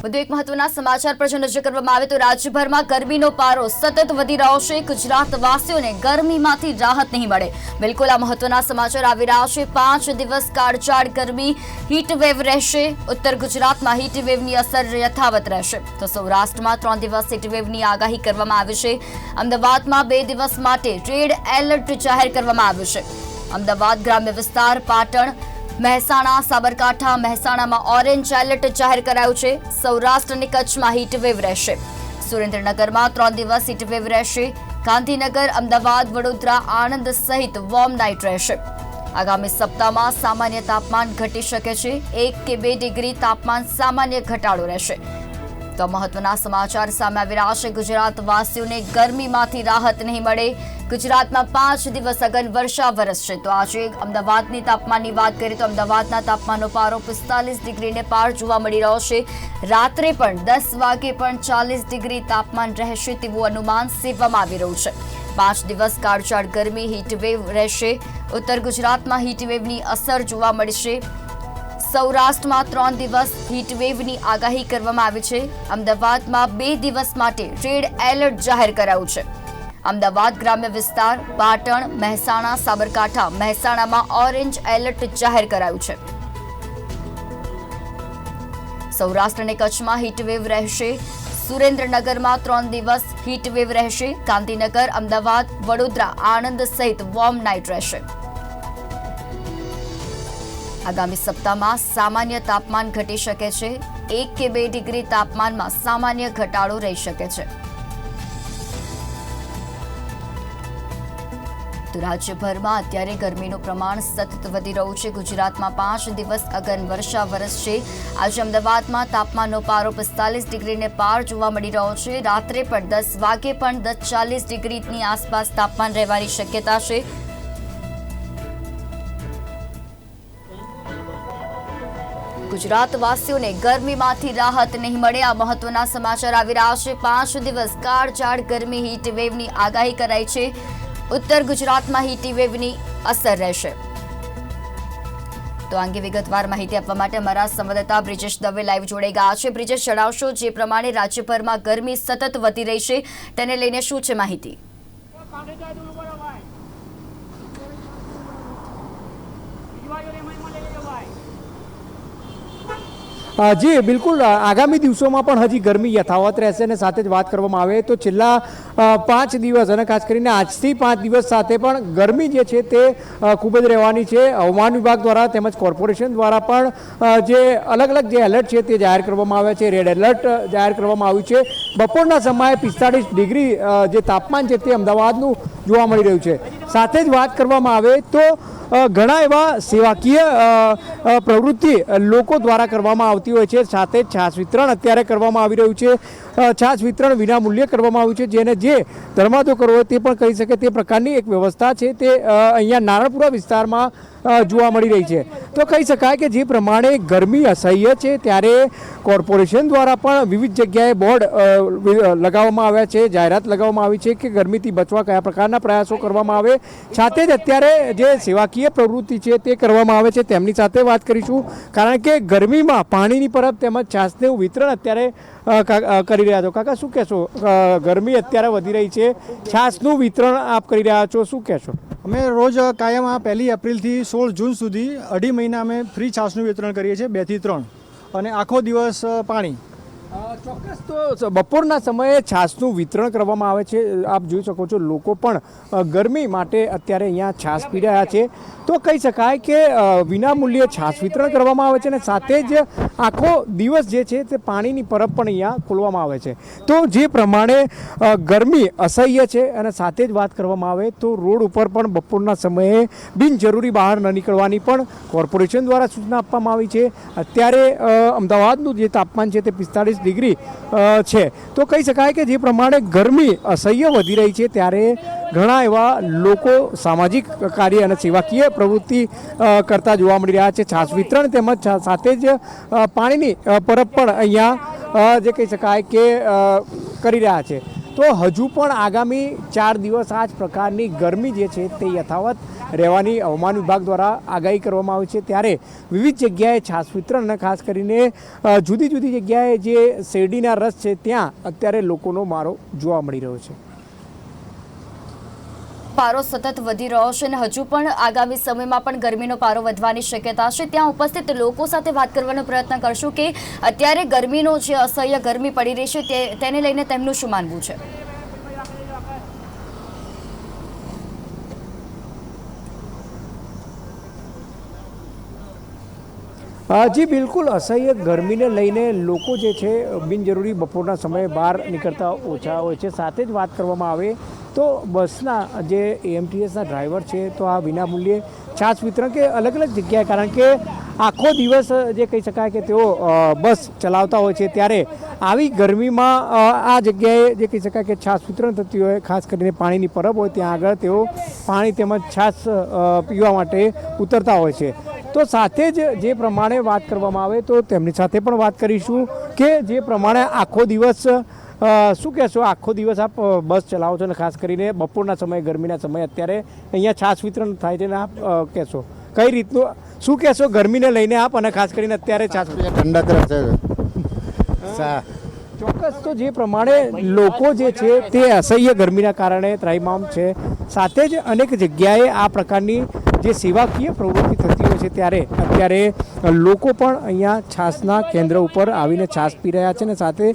વધુ એક મહત્વના સમાચાર પર જો નજર કરવામાં આવે તો રાજ્યભરમાં ગરમીનો પારો સતત વધી રહ્યો છે. ગુજરાતવાસીઓને ગરમીમાંથી રાહત નહીં મળે. બિલકુલ આ મહત્વના સમાચાર આવી રહ્યા છે. પાંચ દિવસ કાળઝાળ ગરમી હીટ વેવ રહેશે. ઉત્તર ગુજરાતમાં હીટ વેવની અસર યથાવત રહેશે. તો સૌરાષ્ટ્રમાં ત્રણ દિવસ હીટ વેવની આગાહી કરવામાં આવી છે. અમદાવાદમાં બે દિવસ માટે રેડ એલર્ટ જાહેર કરવામાં આવ્યું છે. અમદાવાદ ગ્રામ્ય વિસ્તાર પાટણ મહેસાણા, સાબરકાંઠા, મહેસાણામાં ઓરેન્જ એલર્ટ જાહેર કરાયું છે. સૌરાષ્ટ્ર અને કચ્છમાં હીટવેવ રહેશે. સુરેન્દ્રનગરમાં ત્રણ દિવસ હીટવેવ રહેશે. ગાંધીનગર, અમદાવાદ, વડોદરા, આણંદ સહિત વોર્મ નાઇટ રહેશે. આગામી સપ્તાહમાં સામાન્ય તાપમાન ઘટી શકે છે. એક કે બે ડિગ્રી તાપમાન સામાન્ય ઘટાડો રહેશે. તો મહત્વના સમાચાર સામે આવી રહ્યા છે. ગુજરાતવાસીઓને ગરમીમાંથી રાહત નહીં મળે. ગુજરાતમાં પાંચ દિવસ અગન વર્ષા વરસશે તો આજે અમદાવાદની તાપમાનની વાત કરીએ તો અમદાવાદના તાપમાનનો પારો પિસ્તાલીસ ડિગ્રીને પાર જોવા મળી રહ્યો છે. રાત્રે પણ દસ વાગે પણ ચાલીસ ડિગ્રી તાપમાન રહેશે તેવું અનુમાન સેવવામાં આવી રહ્યું છે. પાંચ દિવસ કાળઝાળ ગરમી હીટવેવ રહેશે. ઉત્તર ગુજરાતમાં હીટવેવની અસર જોવા મળશે. સૌરાષ્ટ્રમાં ત્રણ દિવસ હીટવેવની આગાહી કરવામાં આવી છે. અમદાવાદમાં બે દિવસ માટે રેડ એલર્ટ જાહેર કરાયું છે. અમદાવાદ ગ્રામ્ય વિસ્તાર, પાટણ, મહેસાણા, સાબરકાંઠા, મહેસાણામાં ઓરેન્જ એલર્ટ જાહેર કરાયું છે. સૌરાષ્ટ્ર અને કચ્છમાં હીટવેવ રહેશે. સુરેન્દ્રનગરમાં ત્રણ દિવસ હીટવેવ રહેશે. ગાંધીનગર, અમદાવાદ, વડોદરા, આણંદ સહિત વોર્મ નાઇટ રહેશે. આગામી સપ્તાહમાં સામાન્ય તાપમાન ઘટી શકે છે. એક કે બે ડિગ્રી તાપમાનમાં સામાન્ય ઘટાડો રહી શકે છે. તો રાજ્યભરમાં અત્યારે ગરમીનું પ્રમાણ સતત વધી રહ્યું છે. ગુજરાતમાં પાંચ દિવસ અગન વર્ષા વરસશે. આજે અમદાવાદમાં તાપમાનનો પારો પિસ્તાલીસ ડિગ્રીને પાર જોવા મળી રહ્યો છે. રાત્રે પણ દસ વાગે પણ દસ ચાલીસ ડિગ્રીની આસપાસ તાપમાન રહેવાની શક્યતા છે. ગુજરાતવાસીઓને ગરમીમાંથી રાહત નહીં મળે. આ મહત્વના સમાચાર આવી રહ્યા છે. પાંચ દિવસ કાળઝાળ ગરમી હીટ વેવની આગાહી કરાઈ છે. ઉત્તર ગુજરાતમાં હીટ વેવની અસર રહેશે. તો અંગે વિગતવાર માહિતી આપવા માટે અમારા સંવાદદાતા બ્રિજેશ દવે લાઈવ જોડાઈ ગયા છે. બ્રિજેશ, જણાવશો જે પ્રમાણે રાજ્યભરમાં ગરમી સતત વધી રહી છે, તેને લઈને શું છે માહિતી? જી, બિલકુલ. આગામી દિવસોમાં પણ હજી ગરમી યથાવત રહેશે અને સાથે જ વાત કરવામાં આવે તો છેલ્લા પાંચ દિવસ અને ખાસ કરીને આજથી પાંચ દિવસ સાથે પણ ગરમી જે છે તે ખૂબ જ રહેવાની છે. હવામાન વિભાગ દ્વારા તેમજ કોર્પોરેશન દ્વારા પણ જે અલગ અલગ જે એલર્ટ છે તે જાહેર કરવામાં આવ્યા છે. રેડ એલર્ટ જાહેર કરવામાં આવ્યું છે. બપોરના સમયે પિસ્તાળીસ ડિગ્રી જે તાપમાન છે તે અમદાવાદનું જોવા મળી રહ્યું છે. સાથે જ વાત કરવામાં આવે તો ઘણા એવા સેવાકીય પ્રવૃત્તિ લોકો દ્વારા કરવામાં આવતી હોય છે. સાથે છાશ વિતરણ અત્યારે કરવામાં આવી રહ્યું છે. છાશ વિતરણ વિના મૂલ્યે કરવામાં આવ્યું છે. જેને જે ધર્માદો કરવો તે પણ કહી શકે. તે પ્રકારની એક વ્યવસ્થા છે. તે અહીંયા નારણપુરા વિસ્તારમાં જોવા મળી રહી છે. તો કહી શકાય કે જે પ્રમાણે ગરમી અસહ્ય છે, ત્યારે કોર્પોરેશન દ્વારા પણ વિવિધ જગ્યાએ બોર્ડ લગાવવામાં આવ્યા છે, જાહેરાત લગાવવામાં આવી છે કે ગરમીથી બચવા કયા પ્રકારના પ્રયાસો કરવામાં આવે. સાથે જ અત્યારે જે સેવાકીય પ્રવૃત્તિ છે તે કરવામાં આવે છે, તેમની સાથે વાત કરીશું. કારણ કે ગરમીમાં પાણીની પરબ તેમજ છાસનું વિતરણ અત્યારે કરી રહ્યા છો. કાકા, શું કહેશો? ગરમી અત્યારે વધી રહી છે. છાશનું વિતરણ આપ કરી રહ્યા છો. શું કહેશો? અમે રોજ કાયમ આ પહેલી એપ્રિલથી સોળ જૂન સુધી અઢી મહિના અમે ફ્રી છાશનું વિતરણ કરીએ છીએ, બેથી ત્રણ. અને આખો દિવસ પાણી. ચોક્કસ તો બપોરના સમયે છાશનું વિતરણ કરવામાં આવે છે. આપ જોઈ શકો છો લોકો પણ ગરમી માટે અત્યારે અહીંયા છાશ પી રહ્યા છે. તો કહી શકાય કે વિનામૂલ્યે છાશ વિતરણ કરવામાં આવે છે અને સાથે જ આખો દિવસ જે છે તે પાણીની પરબ પણ અહીંયા ખોલવામાં આવે છે. તો જે પ્રમાણે ગરમી અસહ્ય છે અને સાથે જ વાત કરવામાં આવે તો રોડ ઉપર પણ બપોરના સમયે બિનજરૂરી બહાર ન નીકળવાની પણ કોર્પોરેશન દ્વારા સૂચના આપવામાં આવી છે. અત્યારે અમદાવાદનું જે તાપમાન છે તે પિસ્તાળીસ ડિગ્રી છે. તો કહી શકાય કે જે પ્રમાણે ગરમી અસહ્ય વધી રહી છે, ત્યારે ઘણા એવા લોકો સામાજિક કાર્ય અને સેવાકીય પ્રવૃત્તિ કરતા જોવા મળી રહ્યા છે. છાશ વિતરણ તેમજ સાથે જ પાણીની પરબ પણ અહીંયા જે કહી શકાય કે કરી રહ્યા છે. તો હજુ પણ આગામી ચાર દિવસ આ જ પ્રકારની ગરમી જે છે તે યથાવત રહેવાની હવામાન વિભાગ દ્વારા આગાહી કરવામાં આવી છે. ત્યારે વિવિધ જગ્યાએ છાસ વિતરણ ખાસ કરીને જુદી જુદી જગ્યાએ જે શેરડીના રસ છે ત્યાં અત્યારે લોકોનો મારો જોવા મળી રહ્યો છે. પારો સતત વધી રહ્યો છે અને હજુ પણ આગામી સમયમાં પણ ગરમીનો પારો વધવાની શક્યતા છે. ત્યાં ઉપસ્થિત લોકો સાથે વાત કરવાનો પ્રયત્ન કરશું કે અત્યારે ગરમીનો જે અસહ્ય ગરમી પડી રહી છે તેને લઈને તેમનું શું માનવું છે? જી, બિલકુલ અસહ્ય ગરમીને લઈને લોકો જે છે બિનજરૂરી બપોરના સમયે બહાર નીકળતા ઓછા હોય છે. સાથે જ વાત કરવામાં આવે તો બસના જે એએમટીએસના ડ્રાઈવર છે, તો આ વિનામૂલ્યે છાસ વિતરણ કે અલગ અલગ જગ્યાએ, કારણ કે આખો દિવસ જે કહી શકાય કે તેઓ બસ ચલાવતા હોય છે, ત્યારે આવી ગરમીમાં આ જગ્યાએ જે કહી શકાય કે છાસ વિતરણ થતી હોય, ખાસ કરીને પાણીની પરબ હોય, ત્યાં આગળ તેઓ પાણી તેમજ છાસ પીવા માટે ઉતરતા હોય છે. તો સાથે જ જે પ્રમાણે વાત કરવામાં આવે, તો તેમની સાથે પણ વાત કરીશું કે જે પ્રમાણે આખો દિવસ શું કહેશો? આખો દિવસ આપ બસ ચલાવો છો ને ખાસ કરીને બપોરના સમયે ગરમીના સમયે અત્યારે અહીંયા છાસ વિતરણ થાય છે ને આપ કહેશો? કઈ રીતનું શું કહેશો ગરમીને લઈને આપ અને ખાસ કરીને અત્યારે છાશ ઠંડક રહેશે. સા ચોક્કસ. તો જે પ્રમાણે લોકો જે છે તે અસહ્ય ગરમીના કારણે ત્રાઇમામ છે. સાથે જ અનેક જગ્યાએ આ પ્રકારની જે સેવાકીય પ્રવૃત્તિ થતી હોય છે ત્યારે અત્યારે લોકો પણ અહીંયા છાસના કેન્દ્ર ઉપર આવીને છાસ પી રહ્યા છે અને સાથે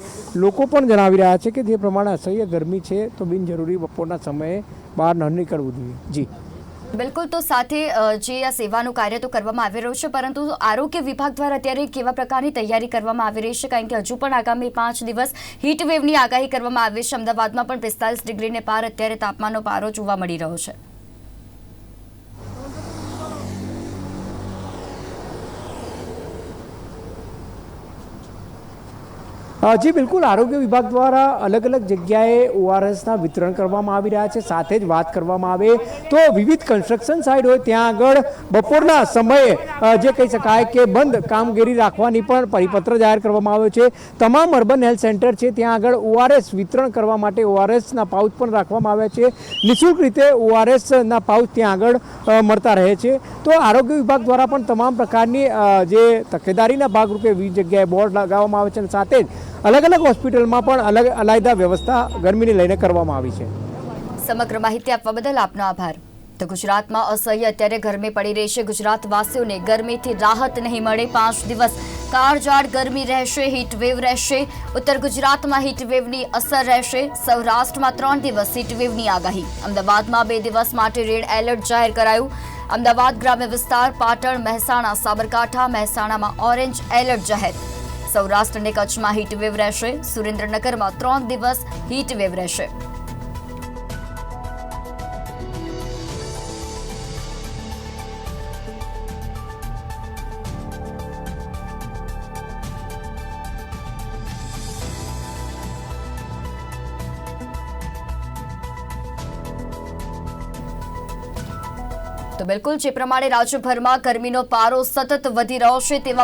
લોકો પણ જણાવી રહ્યા છે કે જે પ્રમાણે અસહ્ય ગરમી છે, તો બિનજરૂરી બપોરના સમયે બહાર ન નીકળવું જોઈએ. જી. બિલકુલ, તો સાથે જે આ સેવાનું કાર્ય તો કરવામાં આવી રહ્યું છે, પરંતુ આરોગ્ય વિભાગ દ્વારા અત્યારે કેવા પ્રકારની તૈયારી કરવામાં આવી રહી છે? કારણ કે હજુ પણ આગામી પાંચ દિવસ હીટ વેવની આગાહી કરવામાં આવી છે. અમદાવાદમાં પણ પિસ્તાલીસ ડિગ્રીને પાર અત્યારે તાપમાનનો પારો જોવા મળી રહ્યો છે. જી, બિલકુલ. આરોગ્ય વિભાગ દ્વારા અલગ અલગ જગ્યાએ ઓઆરએસના વિતરણ કરવામાં આવી રહ્યા છે, સાથે જ વાત કરવામાં આવે તો વિવિધ કન્સ્ટ્રક્શન સાઇટ હોય, ત્યાં આગળ બપોરના સમયે જે કહી શકાય કે બંધ કામગીરી રાખવાની પણ પરિપત્ર જાહેર કરવામાં આવ્યો છે. તમામ અર્બન હેલ્થ સેન્ટર છે, ત્યાં આગળ ઓઆરએસ વિતરણ કરવા માટે ઓઆરએસના પાઉચ પણ રાખવામાં આવ્યા છે. નિઃશુલ્ક રીતે ઓઆરએસના પાઉચ ત્યાં આગળ મળતા રહે છે. તો આરોગ્ય વિભાગ દ્વારા પણ તમામ પ્રકારની જે તકેદારીના ભાગરૂપે વિવિધ જગ્યાએ બોર્ડ લગાવવામાં આવે છે અને સાથે જ અલગ અલગ હોસ્પિટલમાં પણ અલગ અલાયદા વ્યવસ્થા ગરમીને લઈને કરવામાં આવી છે. સમગ્ર માહિતી આપવા બદલ આપનો આભાર. તો ગુજરાતમાં અસહ્ય અત્યારે ગરમી પડી રહી છે. ગુજરાતવાસીઓને ગરમીથી રાહત નહીં મળે પાંચ દિવસ. કાળજાળ ગરમી રહેશે હીટવેવ રહેશે. ઉત્તર ગુજરાતમાં હીટવેવની અસર રહેશે. સૌરાષ્ટ્રમાં ત્રણ દિવસ હીટવેવની આગાહી. અમદાવાદમાં બે દિવસ માટે રેડ એલર્ટ જાહેર કરાયું. અમદાવાદ ગ્રામ્ય વિસ્તાર, પાટણ, મહેસાણા, સાબરકાંઠા, મહેસાણામાં ઓરેન્જ એલર્ટ જાહેર. સૌરાષ્ટ્ર અને કચ્છમાં હીટવેવ રહેશે. સુરેન્દ્રનગરમાં ત્રણ દિવસ હીટવેવ રહેશે. તો બિલકુલ જે પ્રમાણે રાજ્યભરમાં ગરમીનો પારો સતત વધી રહ્યો છે, તેવા